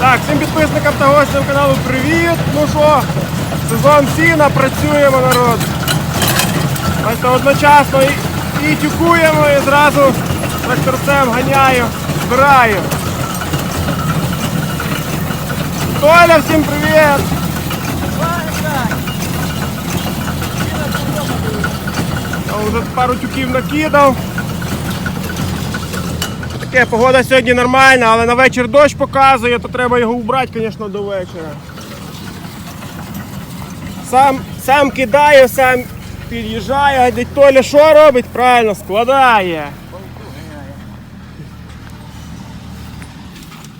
Так, всім підписникам та гостям каналу привіт! Ну що, сезон сіна, працюємо народ. Бачите, одночасно і, і тюкуємо, і зразу тракторцем ганяю, збираю. Толя, всім привіт! Вже пару тюків накидав. Таке погода сьогодні нормальна, але на вечір дощ показує, то треба його убрати, звісно, до вечора. Сам, сам кидає, сам під'їжджає, а Толя що робить? Правильно, складає.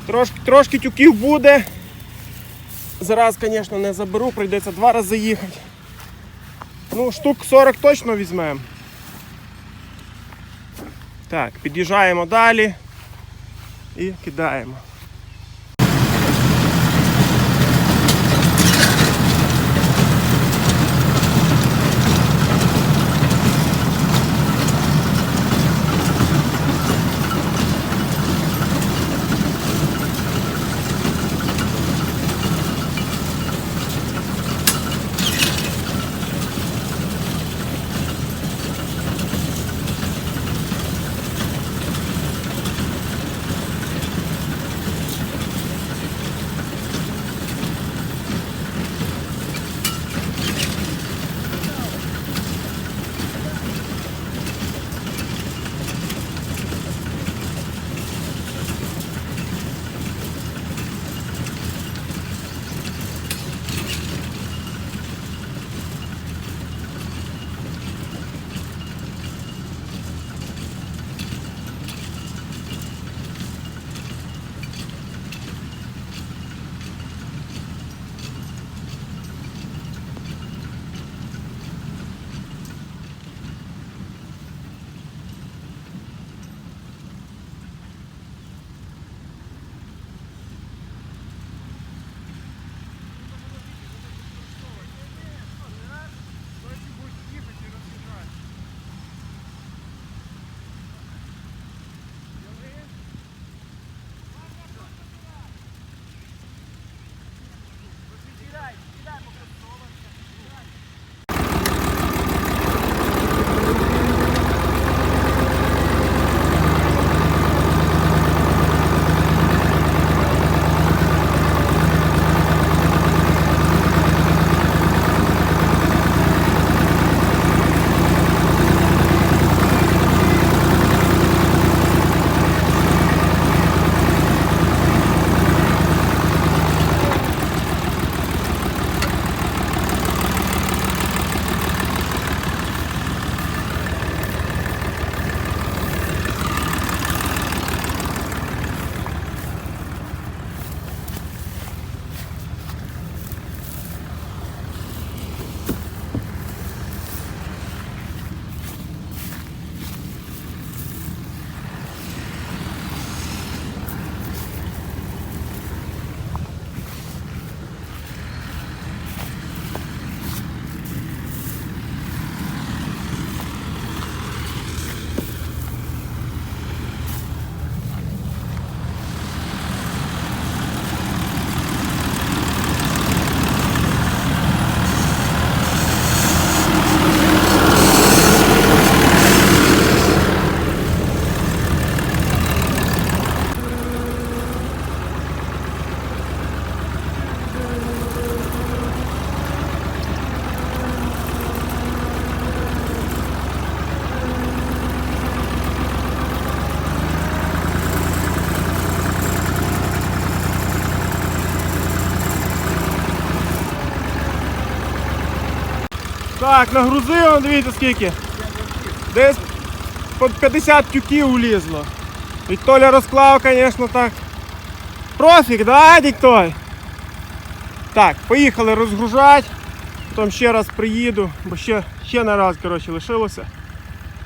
Трошки, трошки тюків буде. Зараз, звісно, не заберу, прийдеться два рази їхати. Ну, штук 40 точно візьмемо. Так, під'їжджаємо далі і кидаємо. Так, нагрузив, дивіться скільки. Десь під 50 тюків влізло. І Толя розклав, звісно, так. Профік, да, дядь Толь? Так, поїхали розгружати. Потім ще раз приїду, бо ще, ще на раз коротше, лишилося.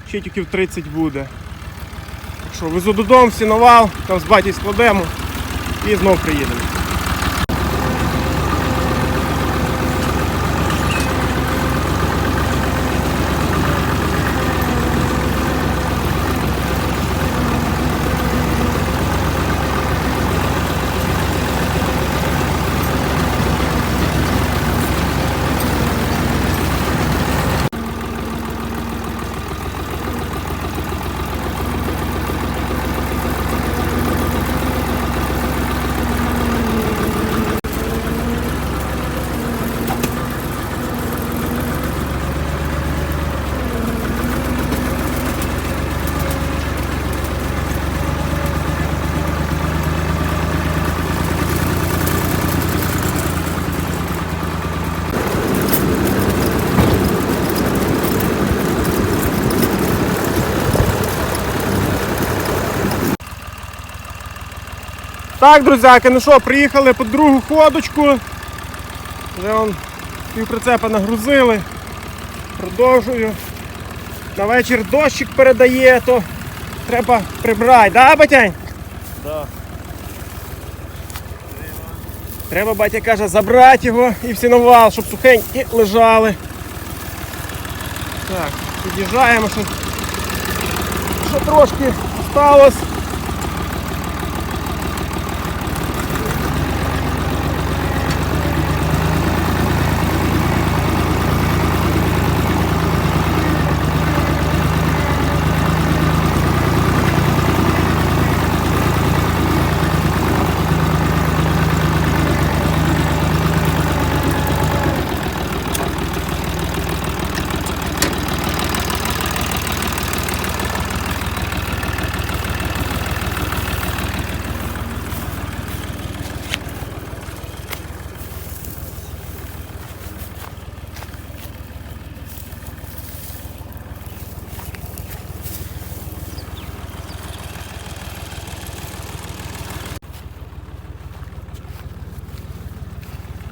Ще тюків 30 буде. Так що, везу додому, всі навал, там з батьком складемо і знов приїдемо. Так, друзяки, ну що, приїхали по другу ходочку. Вже он півприцепа нагрузили. Продовжую. На вечір дощик передає, то треба прибрати, да, батянь? Да. Треба, батя каже, забрати його і в сіновал, щоб сухенькі лежали. Так, під'їжджаємо, що, що трошки сталося.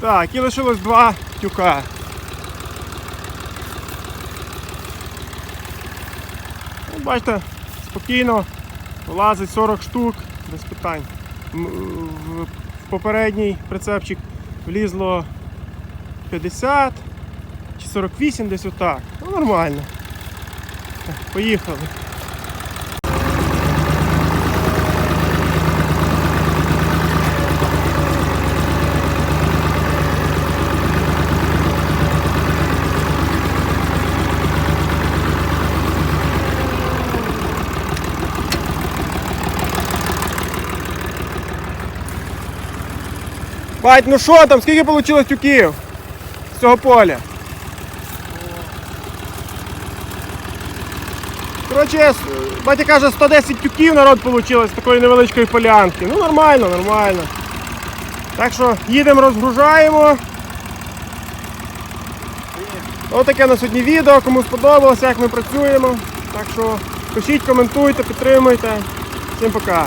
Так, і лишилось два тюка. Ну, Бачите, спокійно влазить 40 штук, без питань. В попередній прицепчик влізло 50 чи 48 десь отак. Ну нормально. Поїхали. Бать, ну що там, скільки вийшло тюків з цього поля? Коротше, батя каже, 110 тюків народ вийшло з такої невеличкої полянки. Ну нормально, нормально. Так що їдемо, розгружаємо. Ось таке на сьогодні відео. Кому сподобалося, як ми працюємо. Так що пишіть, коментуйте, підтримуйте. Всім пока.